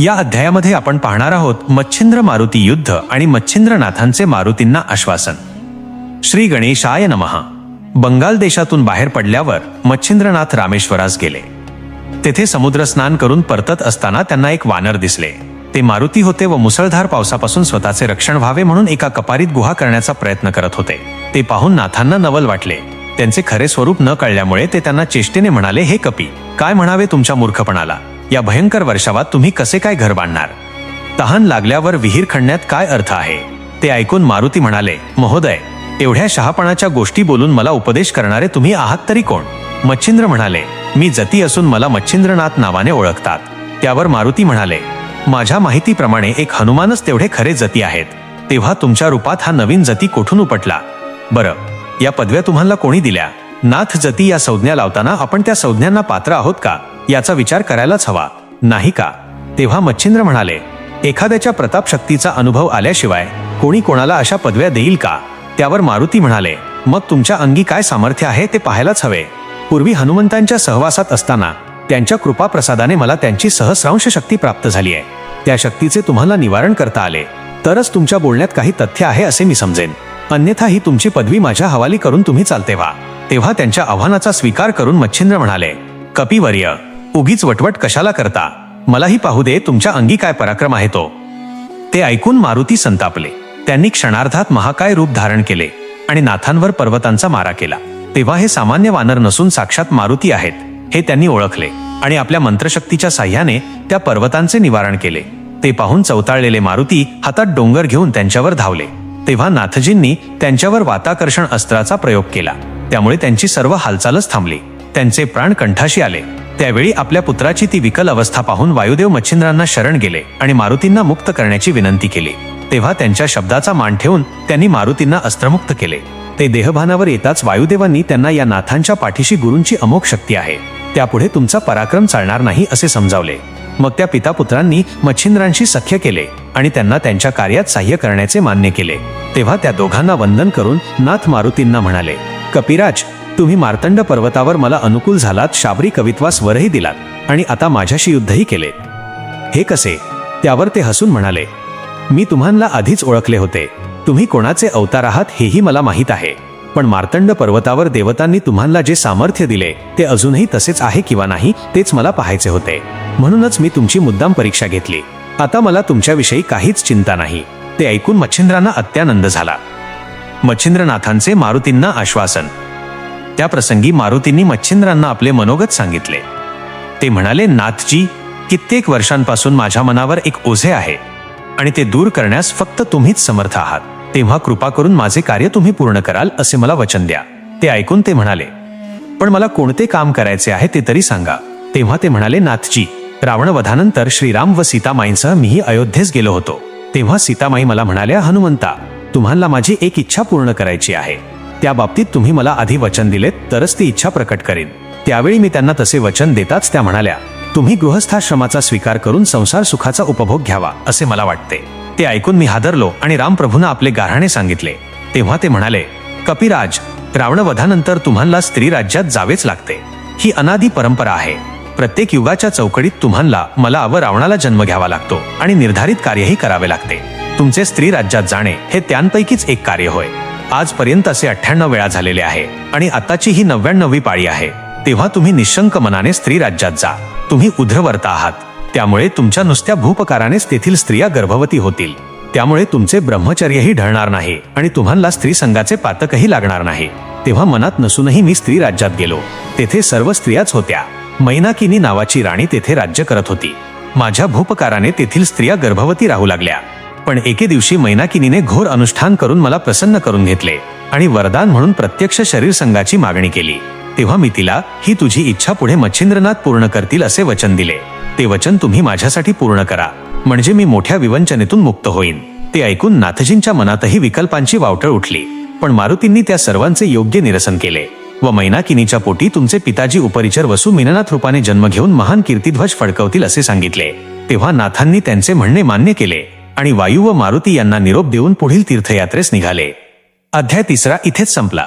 या अध्यायामध्ये आपण पाहणार आहोत मच्छिंद्र मारुती युद्ध आणि मच्छिंद्रनाथांचे मारुतींना आश्वासन. श्री गणेशाय नमहा बंगाल देशातून बाहेर पडल्यावर मच्छिंद्रनाथ रामेश्वरास गेले. तेथे समुद्र स्नान करून परतत असताना त्यांना एक वानर दिसले. ते मारुती होते व मुसळधार पावसापासून स्वतःचे रक्षण व्हावे म्हणून एका कपारीत गुहा करण्याचा प्रयत्न करत होते. ते पाहून नाथांना नवल वाटले. त्यांचे खरे स्वरूप न कळल्यामुळे ते त्यांना चेष्टेने म्हणाले हे कपी काय म्हणावे तुमच्या मूर्खपणाला? या भयंकर वर्षावात तुम्ही कसे काय घर बांधणार? तहान लागल्यावर विहीर खणण्यात काय अर्थ आहे? ते ऐकून मारुती म्हणाले महोदय एवढ्या शहापणाच्या गोष्टी बोलून मला उपदेश करणारे तुम्ही आहात तरी कोण? मच्छिंद्र म्हणाले मी जती असून मला मच्छिंद्रनाथ नावाने ओळखतात. त्यावर मारुती म्हणाले माझ्या माहितीप्रमाणे एक हनुमानच तेवढे खरे जती आहेत. तेव्हा तुमच्या रूपात हा नवीन जती कोठून उपटला? बरं या पदव्या तुम्हाला कोणी दिल्या? नाथ जती या संज्ञा लावताना आपण त्या संज्ञांना पात्र आहोत का? याचा विचार करायलाच हवा. नाही का? तेव्हा मच्छिंद्र म्हणाले एखाद्याच्या प्रताप शक्तीचा अनुभव आल्याशिवाय कोणी कोणाला अशा पदव्या देईल का? त्यावर मारुती म्हणाले मग तुमच्या अंगी काय सामर्थ्य आहे ते पाहायलाच हवे. पूर्वी हनुमंतांच्या सहवासात असताना त्यांच्या कृपाप्रसादाने मला त्यांची सहस्रांश शक्ती प्राप्त झाली आहे. त्या शक्तीचे तुम्हाला निवारण करता आले. तरच तुमच्या बोलण्यात काही तथ्य आहे असे मी समजेन. अन्यथा ही तुमची पदवी माझ्या हवाली करून तुम्ही चालते व्हा. तेव्हा त्यांच्या आव्हानाचा स्वीकार करून मच्छिंद्र म्हणाले कपिवर्य उगीच वटवट कशाला करता? मलाही पाहू दे तुमच्या अंगी काय पराक्रम आहे तो. ते ऐकून मारुती संतापले. त्यांनी क्षणार्धात महाकाय रूप धारण केले आणि नाथांवर पर्वतांचा मारा केला. तेव्हा हे सामान्य वानर नसून साक्षात मारुती आहेत हे त्यांनी ओळखले आणि आपल्या मंत्रशक्तीच्या साह्याने त्या पर्वतांचे निवारण केले. ते पाहून चवताळलेले मारुती हातात डोंगर घेऊन त्यांच्यावर धावले. तेव्हा नाथजींनी त्यांच्यावर वाताकर्षण अस्त्राचा प्रयोग केला. त्यामुळे त्यांची सर्व हालचालच थांबली. त्यांचे प्राण कंठाशी आले. त्यावेळी आपल्या पुत्राची ती विकल अवस्था पाहून वायुदेव मच्छिंद्रांना शरण गेले आणि मारुतींना मुक्त करण्याची विनंती केली. तेव्हा त्यांच्या शब्दाचा मान ठेवून त्यांनी मारुतींना अस्त्रमुक्त केले. ते देहभानावर येताच वायुदेवांनी त्यांना या नाथांच्या पाठीशी गुरूंची अमोघ शक्ती आहे. त्यापुढे तुमचा पराक्रम चालणार नाही असे समजावले. मग त्या पिता पुत्रांनी मच्छिंद्रांशी सख्य केले आणि त्यांना त्यांच्या कार्यात साह्य करण्याचे मान्य केले. तेव्हा त्या दोघांना वंदन करून नाथ मारुतींना म्हणाले कपिराज तुम्ही मार्तंड पर्वतावर मला अनुकूल झालात शाबरी कवित्वास वरही दिलात आणि आता माझ्याशी युद्धही केले हे कसे? त्यावर ते हसून म्हणाले मी तुम्हाला आधीच ओळखले होते. तुम्ही कोणाचे अवतार आहात हेही मला माहीत आहे. पण मार्तंड पर्वतावर देवतांनी तुम्हाला जे सामर्थ्य दिले ते अजूनही तसेच आहे किंवा नाही तेच मला पाहायचे होते. म्हणूनच मी तुमची मुद्दाम परीक्षा घेतली. आता मला तुमच्याविषयी काहीच चिंता नाही. ते ऐकून मच्छिंद्रांना अत्यानंद झाला. मच्छिंद्रनाथांचे मारुतींना आश्वासन. त्या प्रसंगी मारुतींनी मच्छिंद्रांना आपले मनोगत सांगितले. ते म्हणाले नाथजी कित्येक वर्षांपासून माझ्या मनावर एक ओझे आहे आणि ते दूर करण्यास फक्त तुम्हीच समर्थ आहात. तेव्हा कृपा करून माझे कार्य तुम्ही पूर्ण कराल असे मला वचन द्या. ते ऐकून ते म्हणाले पण मला कोणते काम करायचे आहे ते तरी सांगा. तेव्हा ते म्हणाले नाथजी रावणवधानंतर श्रीराम व सीतामाईंसह मीही अयोध्येस गेलो होतो. तेव्हा सीतामाई मला म्हणाल्या हनुमंता तुम्हाला माझी एक इच्छा पूर्ण करायची आहे. त्या बाबतीत तुम्ही मला आधी वचन दिलेत तरच ती इच्छा प्रकट करेन. त्यावेळी मी त्यांना तसे वचन देताच त्या म्हणाल्या तुम्ही गृहस्थाश्रमाचा स्वीकार करून संसार सुखाचा उपभोग घ्यावा असे मला वाटते. ते ऐकून मी हादरलो आणि रामप्रभूंना आपले गारहाणे सांगितले. तेव्हा ते म्हणाले कपिराज रावणवधानंतर तुम्हाला स्त्री राज्यात जावेच लागते. ही अनादी परंपरा आहे. प्रत्येक युगाच्या चौकडीत तुम्हाला मला व रावणाला जन्म घ्यावा लागतो आणि निर्धारित कार्यही करावे लागते. तुमचे स्त्री राज्यात जाणे हे त्यांपैकीच एक कार्य होय. आजपर्यंत असे अठ्ठ्याण्णव वेळा झालेले आहे आणि आताची ही नव्याण्णवी पाळी आहे. तेव्हा तुम्ही निशंक मनाने स्त्री राज्यात जा. तुम्ही उध्रवर्ता आहात. त्यामुळे तुमच्या नुसत्या भूपकारानेच तेथील स्त्रिया गर्भवती होतील. त्यामुळे तुमचे ब्रह्मचर्यही ढळणार नाही आणि तुम्हाला स्त्री संघाचे पातकही लागणार नाही. तेव्हा मनात नसूनही मी स्त्री राज्यात गेलो. तेथे सर्व स्त्रियाच होत्या. मैनाकिनी नावाची राणी तेथे राज्य करत होती. माझ्या भूपकाराने तेथील स्त्रिया गर्भवती राहू लागल्या. पण एके दिवशी मैनाकिनीने घोर अनुष्ठान करून मला प्रसन्न करून घेतले आणि वरदान म्हणून प्रत्यक्ष शरीर संघाची मागणी केली. तेव्हा मी तिला ही तुझी इच्छा पुढे मच्छिंद्रनाथ पूर्ण करतील असे वचन दिले. ते वचन तुम्ही माझ्यासाठी पूर्ण करा. म्हणजे मी मोठ्या विवंचनेतून मुक्त होईन. ते ऐकून नाथजींच्या मनातही विकल्पांची वावटळ उठली. पण मारुतींनी त्या सर्वांचे योग्य निरसन केले व मैनाकिनीच्या पोटी तुमचे पिताजी उपरिचर वसू मीननाथ रूपाने जन्म घेऊन महान कीर्तिध्वज फडकवतील असे सांगितले. तेव्हा नाथांनी त्यांचे म्हणणे मान्य केले. आणि वायू व मारुती यांना निरोप देऊन पुढील तीर्थयात्रेस निघाले. अध्याय तिसरा इथेच संपला.